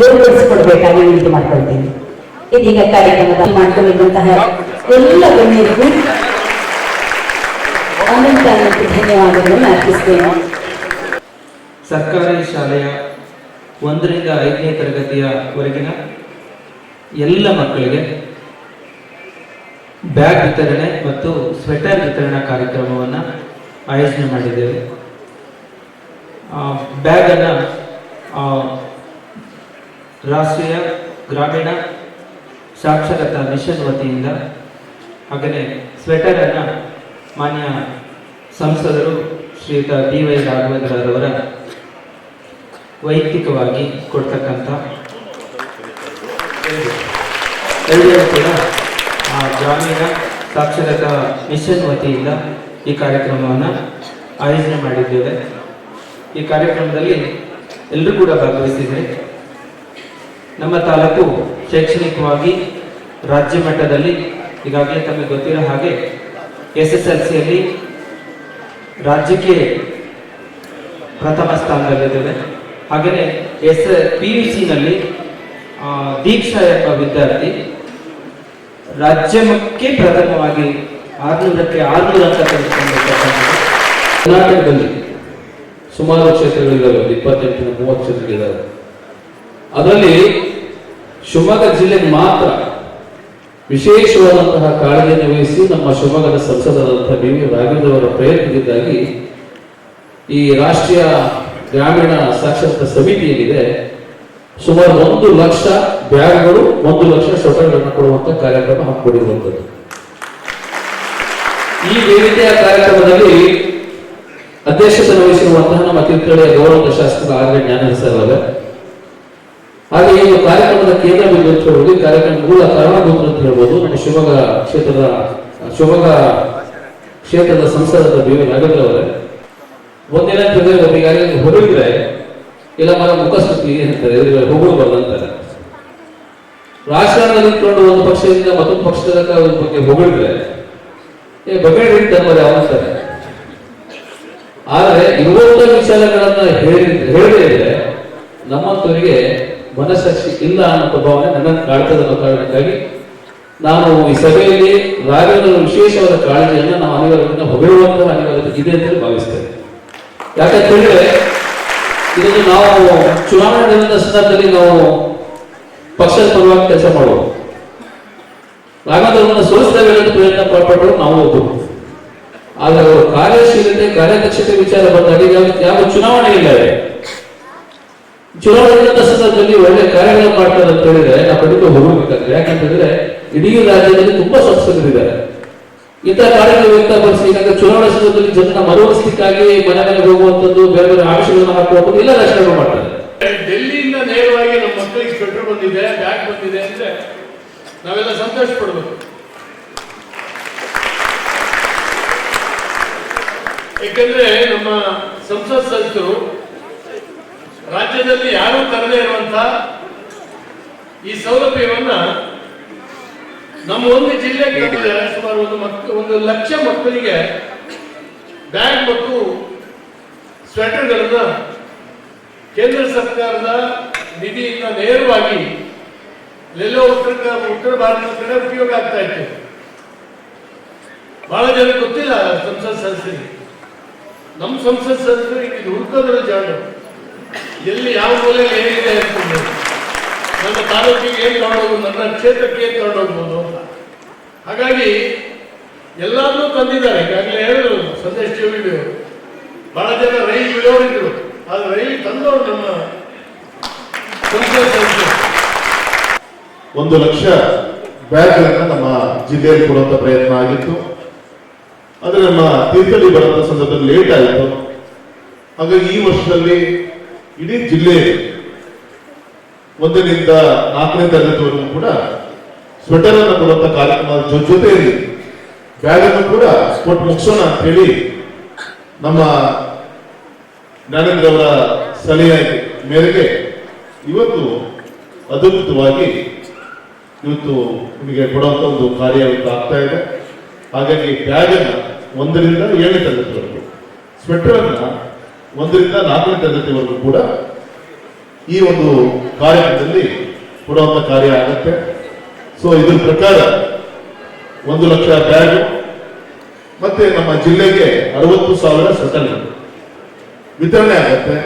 ಬೇರ್ಪಡಿಸಿಕೊಡ್ಬೇಕಾಗಿ ವಿನಂತಿ ಮಾಡ್ಕೊಳ್ತೀನಿ. ಇದೀಗ ಕಾರ್ಯಕ್ರಮದ ಮಾಡ್ಕೊಂಡಿರುವಂತಹ ಎಲ್ಲ ಗಣ್ಯರಿಗೂ ಅನಂತ ಅನಂತ ಧನ್ಯವಾದಗಳನ್ನು ಅರ್ಪಿಸ್ತೇನೆ. ಸರ್ಕಾರಿ ಶಾಲೆಯ ಒಂದರಿಂದ ಐದನೇ ತರಗತಿಯವರೆಗಿನ ಎಲ್ಲ ಮಕ್ಕಳಿಗೆ ಬ್ಯಾಗ್ ವಿತರಣೆ ಮತ್ತು ಸ್ವೆಟರ್ ವಿತರಣಾ ಕಾರ್ಯಕ್ರಮವನ್ನು ಆಯೋಜನೆ ಮಾಡಿದ್ದೇವೆ. ಬ್ಯಾಗನ್ನು ರಾಷ್ಟ್ರೀಯ ಗ್ರಾಮೀಣ ಸಾಕ್ಷರತಾ ಮಿಷನ್ ವತಿಯಿಂದ ಹಾಗೆಯೇ ಸ್ವೆಟರನ್ನು ಮಾನ್ಯ ಸಂಸದರು ಶ್ರೀಯುತ ಬಿ ವೈ ರಾಘವೇಂದ್ರರವರ ವೈಯಕ್ತಿಕವಾಗಿ ಕೊಡ್ತಕ್ಕಂಥ ಎಲ್ಲರೂ ಕೂಡ ಆ ಗ್ರಾಮೀಣ ಸಾಕ್ಷರತಾ ಮಿಷನ್ ವತಿಯಿಂದ ಈ ಕಾರ್ಯಕ್ರಮವನ್ನು ಆಯೋಜನೆ ಮಾಡಿದ್ದೇವೆ. ಈ ಕಾರ್ಯಕ್ರಮದಲ್ಲಿ ಎಲ್ಲರೂ ಕೂಡ ಭಾಗವಹಿಸಿದ್ದಾರೆ ನಮ್ಮ ತಾಲೂಕು ಶೈಕ್ಷಣಿಕವಾಗಿ ರಾಜ್ಯ ಮಟ್ಟದಲ್ಲಿ ಈಗಾಗಲೇ ತಮಗೆ ಗೊತ್ತಿರೋ ಹಾಗೆ ಎಸ್ ಎಸ್ ಎಲ್ ಸಿಯಲ್ಲಿ ರಾಜ್ಯಕ್ಕೆ ಪ್ರಥಮ ಸ್ಥಾನದಲ್ಲಿದ್ದೇವೆ. ಹಾಗೆಯೇ ಎಸ್ ಪಿ ಯು ಸಿನಲ್ಲಿ ದೀಕ್ಷಾ ಎಂಬ ವಿದ್ಯಾರ್ಥಿ ರಾಜ್ಯಕ್ಕೆ ಪ್ರಥಮವಾಗಿ ಆರ್ನೂರಕ್ಕೆ ಆರ್ನೂರ ಅಂತ ಕರ್ನಾಟಕದಲ್ಲಿ ಸುಮಾರು ಕ್ಷೇತ್ರಗಳಿದ್ದಾವೆ, ಒಂದು ಇಪ್ಪತ್ತೆಂಟು, ಮೂವತ್ತು ಕ್ಷೇತ್ರಗಳಿದ್ದಾವೆ. ಅದರಲ್ಲಿ ಶಿವಮೊಗ್ಗ ಜಿಲ್ಲೆ ಮಾತ್ರ ವಿಶೇಷವಾದಂತಹ ಕಾಳಜಿಯನ್ನು ವಹಿಸಿ ನಮ್ಮ ಶಿವಮೊಗ್ಗದ ಸಂಸದರಾದಂತಹ ಬಿ ವಿ ರಾಘವೇಂದ್ರ ಅವರ ಪ್ರಯತ್ನದಿಂದಾಗಿ ಈ ರಾಷ್ಟ್ರೀಯ ಗ್ರಾಮೀಣ ಸಾಕ್ಷರತಾ ಸಮಿತಿ ಏನಿದೆ, ಸುಮಾರು ಒಂದು ಲಕ್ಷ ಬ್ಯಾಗ್ಗಳು, ಒಂದು ಲಕ್ಷ ಶೌಟರ್ಗಳನ್ನು ಕೊಡುವಂತಹ ಕಾರ್ಯಕ್ರಮ ಹಾಕಿಕೊಂಡಿರುವಂಥದ್ದು ಈ ವೇದಿಕೆಯ ಕಾರ್ಯಕ್ರಮದಲ್ಲಿ ಅಧ್ಯಕ್ಷತೆ ವಹಿಸಿರುವಂತಹ ನಮ್ಮ ತೀರ್ಥಹಳ್ಳಿಯ ಗೌರವ ಶಾಸಕ ಆರ್ ಜ್ಞಾನ ಹೆಸರಲ್ಲವೇ ಹಾಗೆ ಈ ಕಾರ್ಯಕ್ರಮದ ಕೇಂದ್ರ ಬಿಂದು ಅಂತ ಹೇಳ್ಬೋದು ಈ ಕಾರ್ಯಕ್ರಮ ಮೂಲ ಕಾರಣಭೂತ ಅಂತ ಹೇಳ್ಬೋದು. ನಮ್ಮ ಶಿವಮೊಗ್ಗ ಕ್ಷೇತ್ರದ ಶಿವಮೊಗ್ಗ ಕ್ಷೇತ್ರದ ಸಂಸದರ ಬಿ ವಿ ನಾಗೇಂದ್ರ ಅವರೇ. ಒಂದಿನ ಈಗಾಗಲೇ ಹೊಗಳಿದ್ರೆ ಇಲ್ಲ ಮರ ಮುಖಸ್ಥಿತಿ ಅಂತಾರೆ ಹೋಗಲು ಬರ್ದಂತಾರೆ ರಾಜಕಾರಣದಲ್ಲಿ ಇಟ್ಕೊಂಡು ಒಂದು ಪಕ್ಷದಿಂದ ಮತ್ತೊಂದು ಪಕ್ಷದ ಬಗ್ಗೆ ಹೊಗಳಿದ್ರೆ, ಏ, ಬಗೆಡಿ ತಮ್ಮದು ಯಾವಂತಾರೆ ಆದರೆ, ಇರುವಂತ ವಿಚಾರಗಳನ್ನ ಹೇಳಿ ಹೇಳದೇ ಇದ್ರೆ, ನಮ್ಮಂತವರಿಗೆ ಮನಸ್ಸಾಕ್ಷಿ ಇಲ್ಲ ಅನ್ನೋ ಭಾವನೆ ನನ್ನ ಕಾಡ್ತದ ಅನ್ನೋ ಕಾರಣಕ್ಕಾಗಿ ನಾನು ಈ ಸಭೆಯಲ್ಲಿ ರಾಘವೇಂದ್ರ ವಿಶೇಷವಾದ ಕಾಳಜಿಯನ್ನು ನಾವು ಅನಿವಾರ್ಯದಿಂದ ಹೊಗಳುವಂತಹ ಅನಿವಾರ್ಯತೆ ಇದೆ ಅಂತ ಭಾವಿಸ್ತೇವೆ ಯಾಕಂತ ಹೇಳಿದ್ರೆ ಇದನ್ನು ನಾವು ಚುನಾವಣಾ ಸಂದರ್ಭದಲ್ಲಿ ನಾವು ಪಕ್ಷದ ಪರವಾಗಿ ಕೆಲಸ ಮಾಡುವ ರಾಘವೇಂದ್ರವನ್ನು ಸೋಲಿಸ್ತೇವೆ ಅಂತ ಪ್ರಯತ್ನ ಪಟ್ಟರು ನಾವು ಒಬ್ಬರು ಆದರೆ ಅವರು ಕಾರ್ಯಶೀಲತೆ, ಕಾರ್ಯದಕ್ಷತೆ ವಿಚಾರ ಬಂದಾಗ ಯಾವ ಚುನಾವಣೆ ಇಲ್ಲ. ಚುನಾವಣೆ ಸಂದರ್ಭದಲ್ಲಿ ಒಳ್ಳೆ ಕಾರ್ಯಗಳು ಮಾಡ್ತಾರೆ ಅಂತ ಹೇಳಿದ್ರೆ ನಾವು ಖಂಡಿತ ಹೋಗಬೇಕಾಗ್ತದೆ. ಯಾಕಂತಂದ್ರೆ ಇಡೀ ರಾಜ್ಯದಲ್ಲಿ ತುಂಬಾ ಸಂಸದರಿದ್ದಾರೆ ಇಂಥ ಕಾರ್ಯಗಳು ವ್ಯಕ್ತಪಡಿಸಿ ಈಗ ಚುನಾವಣಾ ಸಂದರ್ಭದಲ್ಲಿ ಜನ ಮನವಸ್ಥಿಕಾಗಿ ಮನೆ ಮನೆಗೆ ಹೋಗುವಂಥದ್ದು, ಬೇರೆ ಬೇರೆ ಆಕ್ಷಗಳನ್ನು ಹಾಕುವಂಥದ್ದು ಎಲ್ಲ ರಾಜಕಾರಣ ಮಾಡ್ತಾರೆ. ಡೆಲ್ಲಿಯಿಂದ ನೇರವಾಗಿ ನಮ್ಮ ಮಕ್ಕಳಿಗೆ ಸ್ವೆಟರ್ ಬಂದಿದೆ ಬ್ಯಾಗ್ ಬಂದಿದೆ ಅಂದ್ರೆ ನಾವೆಲ್ಲ ಸಂತೋಷ ಪಡ್ಬೇಕು. ಯಾಕಂದ್ರೆ ನಮ್ಮ ಸಂಸತ್ ಸದಸ್ಯರು ರಾಜ್ಯದಲ್ಲಿ ಯಾರೂ ತರದೇ ಇರುವಂತ ಈ ಸೌಲಭ್ಯವನ್ನ ನಮ್ಮ ಒಂದು ಜಿಲ್ಲೆಗೆ. ಸುಮಾರು ಒಂದು ಮಕ್ಕಳು ಒಂದು ಲಕ್ಷ ಮಕ್ಕಳಿಗೆ ಬ್ಯಾಗ್ ಮತ್ತು ಸ್ವೆಟರ್ಗಳನ್ನ ಕೇಂದ್ರ ಸರ್ಕಾರದ ನಿಧಿಯಿಂದ ನೇರವಾಗಿ ಎಲ್ಲೋ ಉತ್ತರ ಉತ್ತರ ಭಾರತದ ಕಡೆ ಉಪಯೋಗ ಆಗ್ತಾ ಇತ್ತು. ಬಹಳ ಜನ ಗೊತ್ತಿಲ್ಲ ಸಂಸತ್ ಸದಸ್ಯರಿಗೆ. ನಮ್ಮ ಸಂಸತ್ ಸದಸ್ಯರಿಗೆ ಇದು ಹುಡುಕೋದ್ರ ಜಾಗ. ಎಲ್ಲಿ ಯಾವ ಮೂಲೆಯಲ್ಲಿ ಹೇಗಿದೆ ಅಂತಂದು ನನ್ನ ತಾಲೂಕಿಗೆ ಏನ್ ತಗೊಂಡೋಗ್ಬೋದು ನನ್ನ ಕ್ಷೇತ್ರಕ್ಕೆ ಏನ್ ತಗೊಂಡೋಗ್ಬೋದು ಅಂತ. ಹಾಗಾಗಿ ಎಲ್ಲರೂ ತಂದಿದ್ದಾರೆ. ಈಗಾಗಲೇ ಹೇಳಿದ್ರು ಸಂದೇಶ್ ಟಿವಿ ಬಹಳ ಜನ ರೈಲ್ ಬಿಡೋರಿದ್ರು ಆದ್ರೆ ರೈಲ್ ತಂದವರು ನಮ್ಮ ಒಂದು ಲಕ್ಷ ಬ್ಯಾಗ್ಗಳನ್ನು ನಮ್ಮ ಜಿಲ್ಲೆಯಲ್ಲಿ ಕೊಡುವಂತ ಪ್ರಯತ್ನ ಆಗಿತ್ತು. ಆದರೆ ನಮ್ಮ ತೀರ್ಥಹಳ್ಳಿ ಬರುವಂತ ಸಂದರ್ಭದಲ್ಲಿ ಲೇಟ್ ಆಯಿತು. ಹಾಗಾಗಿ ಈ ವರ್ಷದಲ್ಲಿ ಇಡೀ ಜಿಲ್ಲೆ ಒಂದರಿಂದ ನಾಲ್ಕನೇ ತರಗತಿವರೆಗೂ ಕೂಡ ಸ್ವೆಟರ್ ಅನ್ನು ಕೊಡುವಂತ ಕಾರ್ಯಕ್ರಮದ ಜೊ- ಜೊತೆಯಲ್ಲಿ ಬ್ಯಾಗ್ ಅನ್ನು ಕೂಡ ಕೊಟ್ಟು ಮುಗಿಸೋಣ ಅಂತ ಹೇಳಿ ನಮ್ಮ ಜ್ಞಾನೇಂದ್ರ ಅವರ ಸಲಹೆ ಮೇರೆಗೆ ಇವತ್ತು ಅದ್ಭುತವಾಗಿ ಇವತ್ತು ನಿಮಗೆ ಕೊಡುವಂತ ಒಂದು ಕಾರ್ಯ ಇವತ್ತು ಆಗ್ತಾ ಇದೆ. ಹಾಗಾಗಿ ಬ್ಯಾಗ್ ಅನ್ನು ಒಂದರಿಂದ ಏಳನೇ ತರಗತಿವರೆಗೂ ಸ್ವೆಟರ್ ಅನ್ನ ಒಂದರಿಂದ ನಾಲ್ಕನೇ ತರಗತಿವರೆಗೂ ಕೂಡ ಈ ಒಂದು ಕಾರ್ಯಕ್ರಮದಲ್ಲಿ ಕೊಡುವಂತ ಕಾರ್ಯ ಆಗತ್ತೆ. ಸೊ ಇದ್ರ ಪ್ರಕಾರ ಒಂದು ಲಕ್ಷ ಬ್ಯಾಗ್ ಮತ್ತೆ ನಮ್ಮ ಜಿಲ್ಲೆಗೆ ಅರವತ್ತು ಸಾವಿರ ಸೆಟಲ್ ವಿತರಣೆ ಆಗತ್ತೆ.